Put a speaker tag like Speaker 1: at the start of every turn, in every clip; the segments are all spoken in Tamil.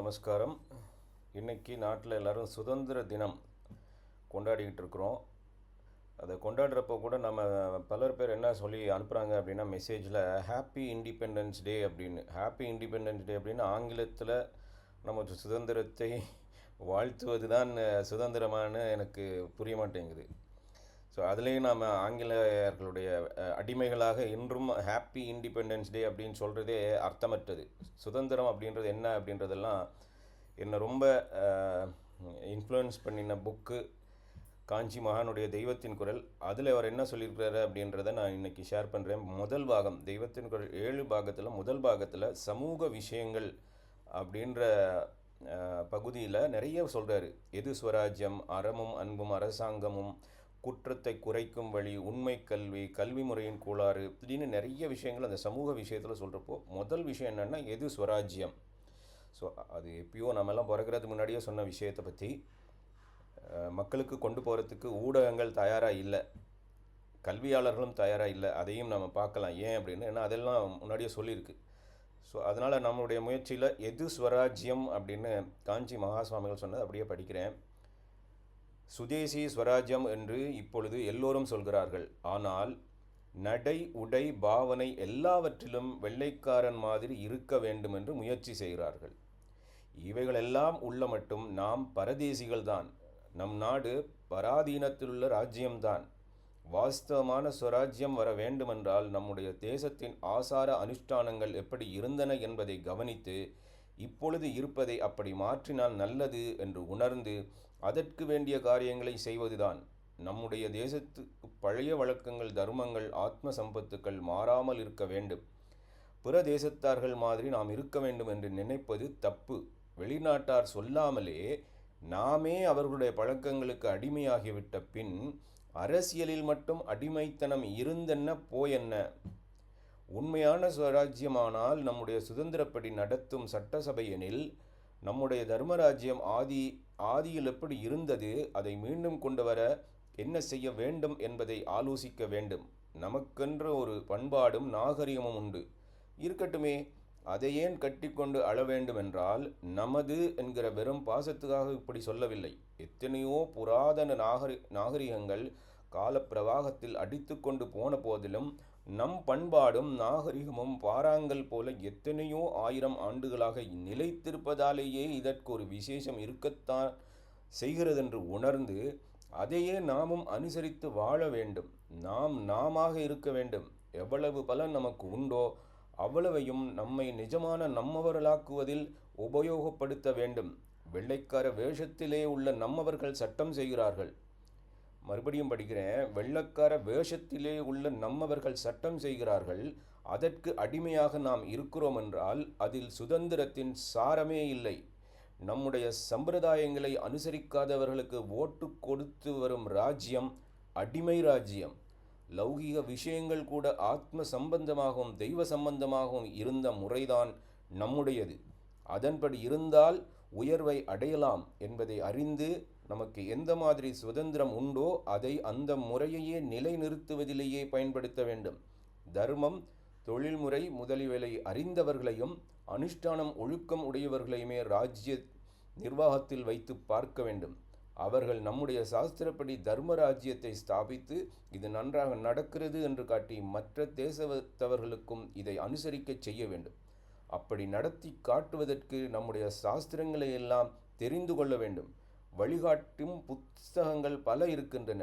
Speaker 1: நமஸ்காரம். இன்றைக்கி நாட்டில் எல்லாரும் சுதந்திர தினம் கொண்டாடிக்கிட்டு இருக்கிறோம். அதை கொண்டாடுறப்போ கூட நம்ம பலர் பேர் என்ன சொல்லி அனுப்புகிறாங்க அப்படின்னா மெசேஜில் ஹாப்பி இண்டிபெண்டன்ஸ் டே அப்படின்னு. ஹாப்பி இண்டிபெண்டன்ஸ் டே அப்படின்னு ஆங்கிலத்தில் நம்ம சுதந்திரத்தை வாழ்த்துவது தான் சுதந்திரமானு எனக்கு புரிய மாட்டேங்குது. ஸோ அதுலேயும் நாம் ஆங்கிலேயர்களுடைய அடிமைகளாக இன்றும் ஹாப்பி இண்டிபெண்டன்ஸ் டே அப்படின்னு சொல்கிறதே அர்த்தமற்றது. சுதந்திரம் அப்படின்றது என்ன அப்படின்றதெல்லாம் என்னை ரொம்ப இன்ஃப்ளூயன்ஸ் பண்ணின புக்கு காஞ்சி மகானுடைய தெய்வத்தின் குரல். அதில் அவர் என்ன சொல்லியிருக்கிறாரு அப்படின்றத நான் இன்றைக்கி ஷேர் பண்ணுறேன் முதல் பாகம் தெய்வத்தின் குரல் ஏழு பாகத்தில் முதல் பாகத்தில் சமூக விஷயங்கள் அப்படின்ற பகுதியில் நிறைய சொல்கிறாரு எது ஸ்வராஜ்யம் அறமும் அன்பும் அரசாங்கமும் குற்றத்தை குறைக்கும் வழி உண்மை கல்வி கல்வி முறையின் கோளாறு இப்படின்னு நிறைய விஷயங்கள் அந்த சமூக விஷயத்தில் சொல்கிறப்போ முதல் விஷயம் என்னென்னா எது ஸ்வராஜ்யம். ஸோ அது எப்பயோ நம்மெல்லாம் பிறக்கிறதுக்கு முன்னாடியே சொன்ன விஷயத்தை பற்றி மக்களுக்கு கொண்டு போகிறதுக்கு ஊடகங்கள் தயாராக இல்லை. கல்வியாளர்களும் தயாராக இல்லை. அதையும் நம்ம பார்க்கலாம். ஏன் அப்படின்னு? ஏன்னா அதெல்லாம் முன்னாடியே சொல்லியிருக்கு. ஸோ அதனால் நம்மளுடைய முயற்சியில் எது ஸ்வராஜ்யம் அப்படின்னு காஞ்சி மகாசுவாமிகள் சொன்னது அப்படியே படிக்கிறேன். சுதேசி ஸ்வராஜ்யம் என்று இப்பொழுது எல்லோரும் சொல்கிறார்கள். ஆனால் நடை உடை பாவனை எல்லாவற்றிலும் வெள்ளைக்காரன் மாதிரி இருக்க வேண்டும் என்று முயற்சி செய்கிறார்கள். இவைகளெல்லாம் உள்ள மட்டும் நாம் பரதேசிகள்தான் நம் நாடு பராதீனத்திலுள்ள ராஜ்யம்தான் வாஸ்தவமான சுவராஜ்யம் வர வேண்டுமென்றால் நம்முடைய தேசத்தின் ஆசார அனுஷ்டானங்கள் எப்படி இருந்தன என்பதை கவனித்து இப்பொழுது இருப்பதை அப்படி மாற்றினால் நல்லது என்று உணர்ந்து அதற்கு வேண்டிய காரியங்களை செய்வதுதான். நம்முடைய தேசத்துக்கு பழைய வழக்கங்கள் தர்மங்கள் ஆத்ம சம்பத்துக்கள் மாறாமல் இருக்க வேண்டும். பிற தேசத்தார்கள் மாதிரி நாம் இருக்க வேண்டும் என்று நினைப்பது தப்பு. வெளிநாட்டார் சொல்லாமலே நாமே அவர்களுடைய பழக்கங்களுக்கு அடிமையாகிவிட்ட பின் அரசியலில் மட்டும் அடிமைத்தனம் இருந்தென்ன போயென்ன? உண்மையான சுவராஜ்யமானால் நம்முடைய சுதந்திரப்படி நடத்தும் சட்டசபை எனில் நம்முடைய தர்மராஜ்யம் ஆதி ஆதியில் எப்படி இருந்தது அதை மீண்டும் கொண்டு வர என்ன செய்ய வேண்டும் என்பதை ஆலோசிக்க வேண்டும். நமக்கென்ற ஒரு பண்பாடும் நாகரிகமும் உண்டு. இருக்கட்டுமே அதை ஏன் கட்டிக்கொண்டு அழ வேண்டும் என்றால் நமது என்கிற வெறும் பாசத்துக்காக இப்படி சொல்லவில்லை. எத்தனையோ புராதன நாகரி நாகரிகங்கள் காலப்பிரவாகத்தில் அடித்துக்கொண்டு போன போதிலும் நம் பண்பாடும் நாகரிகமும் பாறாங்கல் போல எத்தனையோ ஆயிரம் ஆண்டுகளாக நிலைத்திருப்பதாலேயே இதற்கு ஒரு விசேஷம் இருக்கத்தான் செய்கிறதென்று உணர்ந்து அதையே நாமும் அனுசரித்து வாழ வேண்டும். நாம் நாமாக இருக்க வேண்டும். எவ்வளவு பலன் நமக்கு உண்டோ அவ்வளவையும் நம்மை நிஜமான நம்மவர்களாக்குவதில் உபயோகப்படுத்த வேண்டும். வெள்ளைக்கார வேஷத்திலே உள்ள நம்மவர்கள் சட்டம் செய்கிறார்கள். மறுபடியும் படிக்கிறேன். வெள்ளக்கார வேஷத்திலே உள்ள நம்மவர்கள் சட்டம் செய்கிறார்கள். அதற்கு அடிமையாக நாம் இருக்கிறோம் என்றால் அதில் சுதந்திரத்தின் சாரமே இல்லை. நம்முடைய சம்பிரதாயங்களை அனுசரிக்காதவர்களுக்கு ஓட்டு கொடுத்து வரும் ராஜ்யம் அடிமை ராஜ்யம். லௌகீக விஷயங்கள் கூட ஆத்ம சம்பந்தமாகவும் தெய்வ சம்பந்தமாகவும் இருந்த முறைதான் நம்முடையது. அதன்படி இருந்தால் உயர்வை அடையலாம் என்பதை அறிந்து நமக்கு எந்த மாதிரி சுதந்திரம் உண்டோ அதை அந்த முறையையே நிலைநிறுத்துவதிலேயே பயன்படுத்த வேண்டும். தர்மம் தொழில்முறை முதலியவை அறிந்தவர்களையும் அனுஷ்டானம் ஒழுக்கம் உடையவர்களையுமே ராஜ்ய நிர்வாகத்தில் வைத்து பார்க்க வேண்டும். அவர்கள் நம்முடைய சாஸ்திரப்படி தர்ம ராஜ்யத்தை ஸ்தாபித்து இது நன்றாக நடக்கிறது என்று காட்டி மற்ற தேசத்தவர்களுக்கும் இதை அனுசரிக்கச் செய்ய வேண்டும். அப்படி நடத்தி காட்டுவதற்கு நம்முடைய சாஸ்திரங்களை எல்லாம் தெரிந்து கொள்ள வேண்டும். வழிகாட்டும் புத்தகங்கள் பல இருக்கின்றன.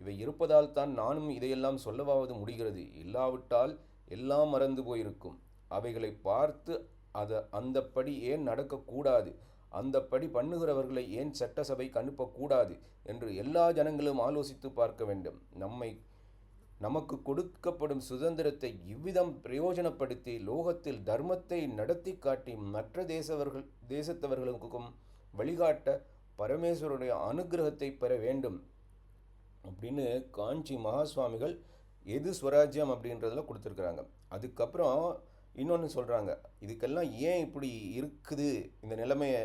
Speaker 1: இவை இருப்பதால் தான் நானும் இதையெல்லாம் சொல்லவாவது முடிகிறது. இல்லாவிட்டால் எல்லாம் மறந்து போயிருக்கும். அவைகளை பார்த்து அதை அந்தப்படி ஏன் நடக்கக்கூடாது? அந்தப்படி பண்ணுகிறவர்களை ஏன் சட்டசபைக்கு அனுப்பக்கூடாது என்று எல்லா ஜனங்களும் ஆலோசித்து பார்க்க வேண்டும். நம்மை நமக்கு கொடுக்கப்படும் சுதந்திரத்தை இவ்விதம் பிரயோஜனப்படுத்தி லோகத்தில் தர்மத்தை நடத்தி காட்டி மற்ற தேசவர்கள் தேசத்தவர்களுக்கும் வழிகாட்ட பரமேஸ்வருடைய அனுகிரகத்தை பெற வேண்டும் அப்படின்னு காஞ்சி மகாசுவாமிகள் எது ஸ்வராஜ்யம் அப்படின்றதுல கொடுத்துருக்குறாங்க. அதுக்கப்புறம் இன்னொன்று சொல்கிறாங்க இதுக்கெல்லாம் ஏன் இப்படி இருக்குது? இந்த நிலைமையை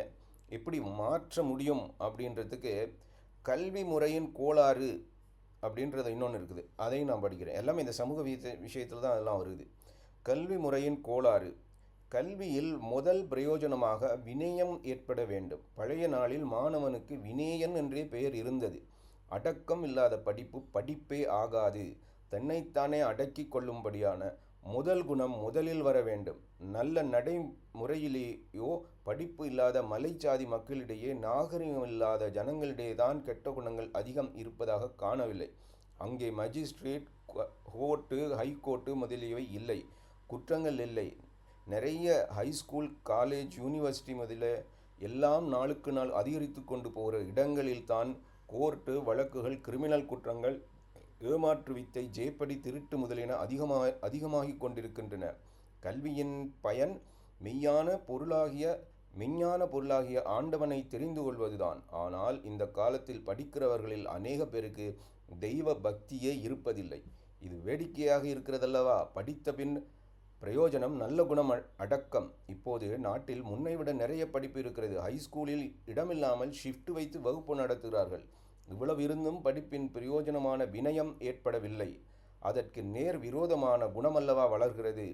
Speaker 1: எப்படி மாற்ற முடியும் அப்படின்றதுக்கு கல்வி முறையின் கோளாறு அப்படின்றது இன்னொன்று இருக்குது. அதையும் நான் படிக்கிறேன். எல்லாமே இந்த சமூக விஷயத்தில் தான் அதெல்லாம் வருது. கல்வி முறையின் கோளாறு கல்வியில் முதல் பிரயோஜனமாக வினயம் ஏற்பட வேண்டும். பழைய நாளில் மாணவனுக்கு வினயன் என்றே பெயர் இருந்தது. அடக்கம் இல்லாத படிப்பு படிப்பே ஆகாது. தன்னைத்தானே அடக்கிக் கொள்ளும்படியான முதல் குணம் முதலில் வர வேண்டும். நல்ல நடைமுறையிலேயோ படிப்பு இல்லாத மலைச்சாதி மக்களிடையே நாகரிகம் இல்லாத ஜனங்களிடையே தான் கெட்ட குணங்கள் அதிகம் இருப்பதாக காணவில்லை. அங்கே மஜிஸ்ட்ரேட் கோர்ட்டு ஹைகோர்ட்டு முதலியவை இல்லை. குற்றங்கள் இல்லை. நிறைய ஹைஸ்கூல் காலேஜ் யூனிவர்சிட்டி முதல்ல எல்லாம் நாளுக்கு நாள் அதிகரித்து கொண்டு போகிற இடங்களில் தான் கோர்ட்டு வழக்குகள் கிரிமினல் குற்றங்கள் ஏமாற்று வித்தை ஜேப்படி திருட்டு முதலியன அதிகமாக அதிகமாகி கொண்டிருக்கின்றன. கல்வியின் பயன் மெய்யான பொருளாகிய மெஞ்ஞான பொருளாகிய ஆண்டவனை தெரிந்து கொள்வதுதான். ஆனால் இந்த காலத்தில் படிக்கிறவர்களில் அநேக பேருக்கு தெய்வ பக்தியே இருப்பதில்லை. இது வேடிக்கையாக இருக்கிறதல்லவா? படித்த பின் பிரயோஜனம் நல்ல குணம் அடக்கம். இப்போது நாட்டில் முன்னை விட நிறைய படிப்பு இருக்கிறது. ஹைஸ்கூலில் இடமில்லாமல் ஷிஃப்ட் வைத்து வகுப்பு நடத்துகிறார்கள். இவ்வளவு இருந்தும் படிப்பின் பிரயோஜனமான வினயம் ஏற்படவில்லை. அதற்கு நேர் விரோதமான குணமல்லவா வளர்கிறது.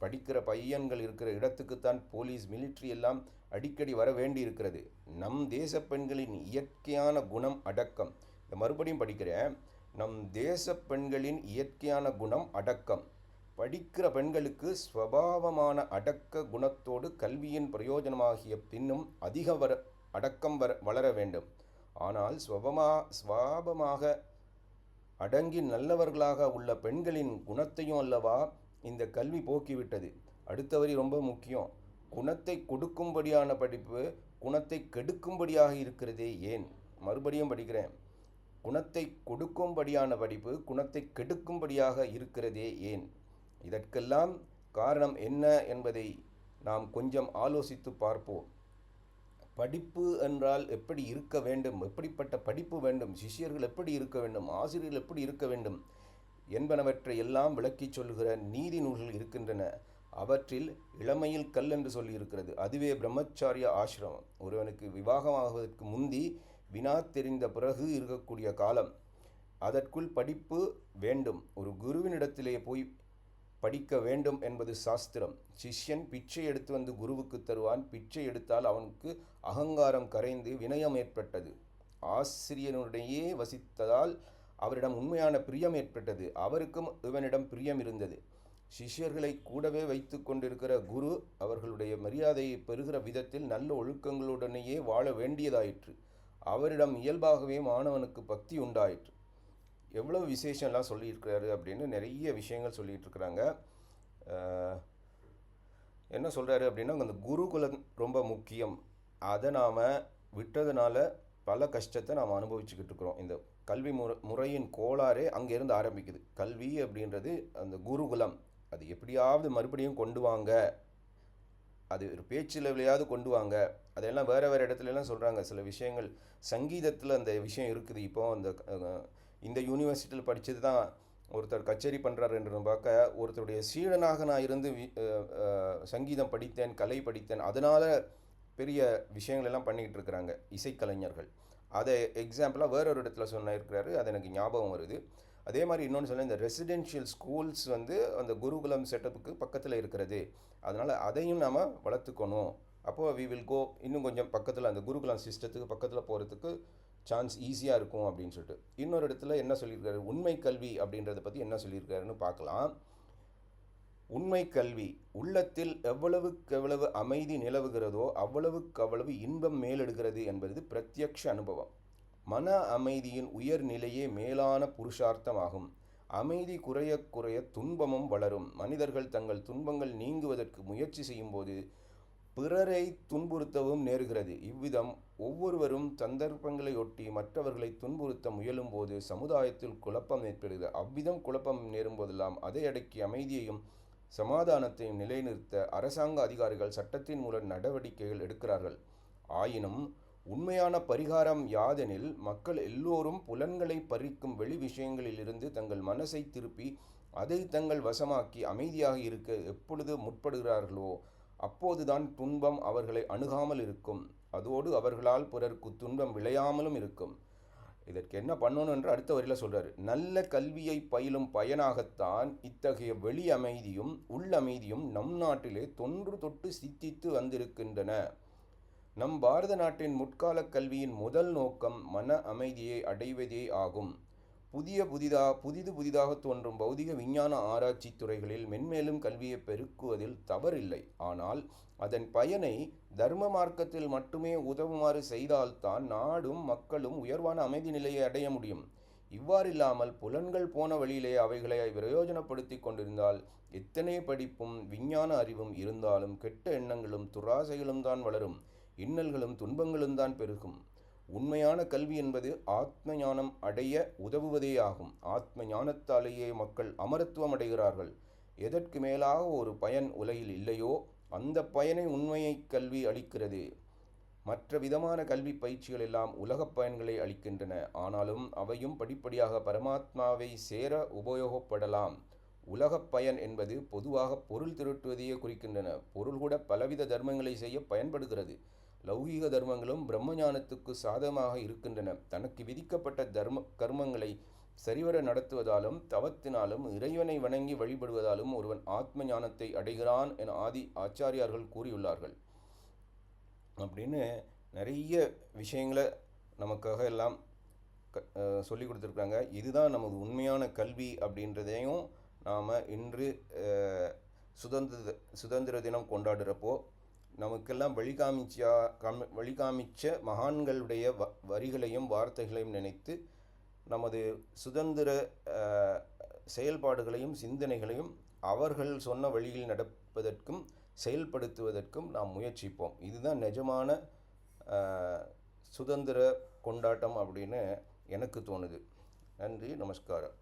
Speaker 1: படிக்கிற பையன்கள் இருக்கிற இடத்துக்குத்தான் போலீஸ் மிலிட்ரி எல்லாம் அடிக்கடி வர வேண்டி இருக்கிறது நம் தேச பெண்களின் இயற்கையான குணம் அடக்கம். இந்த மறுபடியும் படிக்கிறேன். நம் தேச பெண்களின் இயற்கையான குணம் அடக்கம். படிக்கிற பெண்களுக்கு ஸ்வபாவமான அடக்க குணத்தோடு கல்வியின் பிரயோஜனமாகிய பின்னும் அதிக வர அடக்கம் வர வளர வேண்டும். ஆனால் ஸ்வபமா ஸ்வாபமாக அடங்கி நல்லவர்களாக உள்ள பெண்களின் குணத்தையும் அல்லவா இந்த கல்வி போக்கிவிட்டது? அடுத்த வரி ரொம்ப முக்கியம். குணத்தை கொடுக்கும்படியான படிப்பு குணத்தை கெடுக்கும்படியாக இருக்கிறதே ஏன்? மறுபடியும் படிக்கிறேன். குணத்தை கொடுக்கும்படியான படிப்பு குணத்தை கெடுக்கும்படியாக இருக்கிறதே ஏன்? இதற்கெல்லாம் காரணம் என்ன என்பதை நாம் கொஞ்சம் ஆலோசித்து பார்ப்போம். படிப்பு என்றால் எப்படி இருக்க வேண்டும்? எப்படிப்பட்ட படிப்பு வேண்டும்? சிஷ்யர்கள் எப்படி இருக்க வேண்டும்? ஆசிரியர்கள் எப்படி இருக்க வேண்டும்? என்பனவற்றை எல்லாம் விளக்கிச் சொல்கிற நீதி நூல்கள் இருக்கின்றன. அவற்றில் இளமையில் கல் என்று சொல்லியிருக்கிறது. அதுவே பிரம்மச்சாரிய ஆசிரமம். ஒருவனுக்கு விவாகமாகுவதற்கு முந்தி வினா தெரிந்த பிறகு இருக்கக்கூடிய காலம். அதற்குள் படிப்பு வேண்டும். ஒரு குருவினிடத்திலே போய் படிக்க வேண்டும் என்பது சாஸ்திரம். சிஷ்யன் பிச்சை எடுத்து வந்து குருவுக்கு தருவான். பிச்சை எடுத்தால் அவனுக்கு அகங்காரம் கரைந்து வினயம் ஏற்பட்டது. ஆசிரியனுடையே வசித்ததால் அவரிடம் உண்மையான பிரியம் ஏற்பட்டது. அவருக்கும் இவனிடம் பிரியம் இருந்தது. சிஷ்யர்களை கூடவே வைத்து கொண்டிருக்கிற குரு அவர்களுடைய மரியாதையை பெறுகிற விதத்தில் நல்ல ஒழுக்கங்களுடனேயே வாழ வேண்டியதாயிற்று. அவரிடம் இயல்பாகவே மாணவனுக்கு பக்தி உண்டாயிற்று. எவ்வளோ விசேஷம்லாம் சொல்லியிருக்கிறாரு அப்படின்னு நிறைய விஷயங்கள் சொல்லிகிட்டு இருக்கிறாங்க என்ன சொல்கிறாரு அப்படின்னா அந்த குருகுலம் ரொம்ப முக்கியம். அதை நாம் விட்டதுனால பல கஷ்டத்தை நாம் அனுபவிச்சுக்கிட்டு இருக்கிறோம். இந்த கல்வி முறை முறையின் கோளாறே அங்கேருந்து ஆரம்பிக்குது. கல்வி அப்படின்றது அந்த குருகுலம். அது எப்படியாவது மறுபடியும் கொண்டு வாங்க. அது ஒரு பேச்சு லெவலையாவது கொண்டு வாங்க. அதெல்லாம் வேறு வேறு இடத்துலலாம் சொல்கிறாங்க சில விஷயங்கள் சங்கீதத்தில் அந்த விஷயம் இருக்குது. இப்போது அந்த இந்த யூனிவர்சிட்டியில் படித்தது தான் ஒருத்தர் கச்சேரி பண்ணுறாரு என்று பார்க்க ஒருத்தருடைய சீடனாக நான் இருந்து சங்கீதம் படித்தேன் கலை படித்தேன் அதனால் பெரிய விஷயங்கள் எல்லாம் பண்ணிக்கிட்டு இருக்கிறாங்க இசைக்கலைஞர்கள். அதை எக்ஸாம்பிளாக வேற ஒரு இடத்துல சொன்ன இருக்கிறாரு அது எனக்கு ஞாபகம் வருது. அதே மாதிரி இன்னொன்று சொல்ல இந்த ரெசிடென்ஷியல் ஸ்கூல்ஸ் வந்து அந்த குருகுலம் செட்டப்புக்கு பக்கத்தில் இருக்கிறது. அதனால் அதையும் நாம் வளர்த்துக்கணும். அப்போது வி வில் கோ இன்னும் கொஞ்சம் பக்கத்தில் அந்த குருகுலம் சிஸ்டத்துக்கு பக்கத்தில் போகிறதுக்கு சான்ஸ் ஈஸியாக இருக்கும் அப்படின்னு சொல்லிட்டு. இன்னொரு இடத்துல என்ன சொல்லியிருக்காரு? உண்மை கல்வி அப்படின்றத பற்றி என்ன சொல்லியிருக்காருன்னு பார்க்கலாம். உண்மை கல்வி உள்ளத்தில் எவ்வளவுக்கு எவ்வளவு அமைதி நிலவுகிறதோ அவ்வளவுக்கு அவ்வளவு இன்பம் மேலெடுகிறது என்பது பிரத்யக்ஷ அனுபவம். மன அமைதியின் உயர்நிலையே மேலான புருஷார்த்தமாகும். அமைதி குறைய குறைய துன்பமும் வளரும். மனிதர்கள் தங்கள் துன்பங்கள் நீங்குவதற்கு முயற்சி செய்யும்போது பிறரை துன்புறுத்தவும் நேருகிறது. இவ்விதம் ஒவ்வொருவரும் சந்தர்ப்பங்களையொட்டி மற்றவர்களை துன்புறுத்த முயலும்போது சமுதாயத்தில் குழப்பம் ஏற்படுகிறது. அவ்விதம் குழப்பம் நேரும் போதெல்லாம் அதை அடக்கி அமைதியையும் சமாதானத்தையும் நிலைநிறுத்த அரசாங்க அதிகாரிகள் சட்டத்தின் மூலம் நடவடிக்கைகள் எடுக்கிறார்கள். ஆயினும் உண்மையான பரிகாரம் யாதெனில் மக்கள் எல்லோரும் புலன்களை பறிக்கும் வெளி விஷயங்களிலிருந்து தங்கள் மனசை திருப்பி அதை தங்கள் வசமாக்கி அமைதியாக இருக்க எப்பொழுது முற்படுகிறார்களோ அப்போதுதான் துன்பம் அவர்களை அணுகாமல் இருக்கும். அதோடு அவர்களால் பிறர்க்கு துன்பம் விளையாமலும் இருக்கும். இதற்கு என்ன பண்ணணும் என்று அடுத்த வரியில் சொல்கிறார் நல்ல கல்வியை பயிலும் பயனாகத்தான் இத்தகைய வெளி அமைதியும் உள்ளமைதியும் நம் நாட்டிலே தொன்று தொட்டு சித்தித்து வந்திருக்கின்றன. நம் பாரத நாட்டின் முற்கால கல்வியின் முதல் நோக்கம் மன அமைதியை அடைவதே ஆகும். புதிய புதிதா புதிது புதிதாக தோன்றும் பௌதிக விஞ்ஞான ஆராய்ச்சி துறைகளில் மென்மேலும் கல்வியை பெருக்குவதில் தவறில்லை. ஆனால் அதன் பயனை தர்ம மார்க்கத்தில் மட்டுமே உதவுமாறு செய்தால்தான் நாடும் மக்களும் உயர்வான அமைதி நிலையை அடைய முடியும். இவ்வாறில்லாமல் புலன்கள் போன வழியிலே அவைகளை பிரயோஜனப்படுத்தி கொண்டிருந்தால் எத்தனை படிப்பும் விஞ்ஞான அறிவும் இருந்தாலும் கெட்ட எண்ணங்களும் துராசைகளும் தான் வளரும். இன்னல்களும் துன்பங்களும் தான் பெருகும். உண்மையான கல்வி என்பது ஆத்ம ஞானம் அடைய உதவுவதே ஆகும் ஆத்ம ஞானத்தாலேயே மக்கள் அமரத்துவம் அடைகிறார்கள். எதற்கு மேலாக ஒரு பயன் உலகில் இல்லையோ அந்த பயனை உண்மையை கல்வி அளிக்கிறது. மற்ற விதமான கல்வி பயிற்சிகள் எல்லாம் உலகப் பயன்களை அளிக்கின்றன. ஆனாலும் அவையும் படிப்படியாக பரமாத்மாவை சேர உபயோகப்படலாம். உலகப் பயன் என்பது பொதுவாக பொருள் திருட்டுவதையே குறிக்கின்றன. பொருள் கூட பலவித தர்மங்களை செய்ய பயன்படுகிறது. லௌகீக தர்மங்களும் பிரம்மஞானத்துக்கு சாதகமாக இருக்கின்றன. தனக்கு விதிக்கப்பட்ட தர்ம கர்மங்களை சரிவர நடத்துவதாலும் தவத்தினாலும் இறைவனை வணங்கி வழிபடுவதாலும் ஒருவன் ஆத்ம ஞானத்தை அடைகிறான் என ஆதி ஆச்சாரியார்கள் கூறியுள்ளார்கள். அப்படின்னு நிறைய விஷயங்களை நமக்காக எல்லாம் க சொல்லி கொடுத்துருக்காங்க இதுதான் நமது உண்மையான கல்வி அப்படின்றதையும் நாம் இன்று சுதந்திர சுதந்திர தினம் கொண்டாடுறப்போ நமக்கெல்லாம் வழிகாமிச்சா கம் வழிகாமிச்ச மகான்களுடைய வ வரிகளையும் வார்த்தைகளையும் நினைத்து நமது சுதந்திர செயல்பாடுகளையும் சிந்தனைகளையும் அவர்கள் சொன்ன வழியில் நடப்பதற்கும் செயல்படுத்துவதற்கும் நாம் முயற்சிப்போம். இதுதான் நிஜமான சுதந்திர கொண்டாட்டம் அப்படின்னு எனக்கு தோணுது. நன்றி நமஸ்காரம்.